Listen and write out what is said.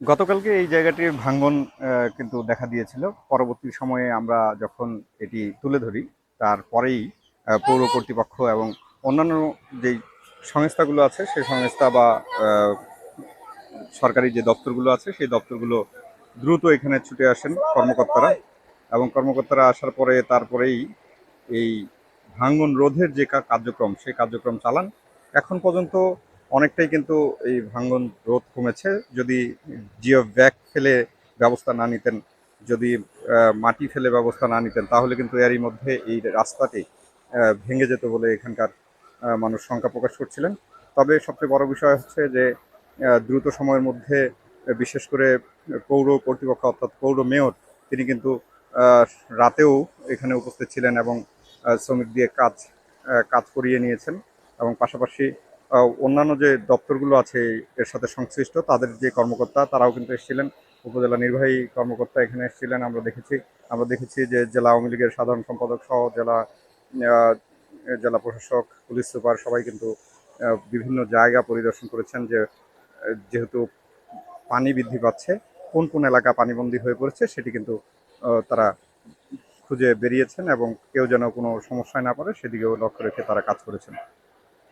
গতকালকে এই জায়গাটির ভাঙ্গন কিন্তু দেখা দিয়েছিল। পরবর্তী সময়ে আমরা যখন এটি তুলে ধরি, তারপরেই পৌর কর্তৃপক্ষ এবং অন্যান্য যেই সংস্থাগুলো আছে সেই সংস্থা বা সরকারি যে দপ্তরগুলো আছে, সেই দপ্তরগুলো দ্রুত এখানে ছুটে আসেন কর্মকর্তারা এবং কর্মকর্তারা আসার পরে তারপরেই এই ভাঙ্গন রোধের যে কার্যক্রম, সেই কার্যক্রম চালান। এখন পর্যন্ত অনেকটাই কিন্তু এই ভাঙ্গন রোধ কমেছে। যদি জিও ব্যাগ ফেলে ব্যবস্থা না নিতেন, যদি মাটি ফেলে ব্যবস্থা না নিতেন, তাহলে কিন্তু এরই মধ্যে এই রাস্তাটি ভেঙে যেত বলে এখানকার মানুষ শঙ্কা প্রকাশ করছিলেন। তবে সবচেয়ে বড় বিষয় হচ্ছে যে দ্রুত সময়ের মধ্যে, বিশেষ করে পৌর কর্তৃপক্ষ অর্থাৎ পৌর মেয়র, তিনি কিন্তু রাতেও এখানে উপস্থিত ছিলেন এবং শ্রমিক দিয়ে কাজ কাজ করিয়ে নিয়েছেন এবং পাশাপাশি অন্যান্য যে দপ্তরগুলো আছে এর সাথে সংশ্লিষ্ট, তাদের যে কর্মকর্তা, তারাও কিন্তু এসেছিলেন। উপজেলা নির্বাহী কর্মকর্তা এখানে এসেছিলেন, আমরা দেখেছি। আমরা দেখেছি যে জেলা আওয়ামী লীগের সাধারণ সম্পাদক সহ জেলা জেলা প্রশাসক, পুলিশ সুপার সবাই কিন্তু বিভিন্ন জায়গা পরিদর্শন করেছেন যে, যেহেতু পানি বৃদ্ধি পাচ্ছে, কোন কোন এলাকা পানিবন্দী হয়ে পড়েছে সেটি কিন্তু তারা খুঁজে বেরিয়েছেন এবং কেউ যেন কোনো সমস্যায় না পড়ে সেদিকেও লক্ষ্য রেখে তারা কাজ করেছেন।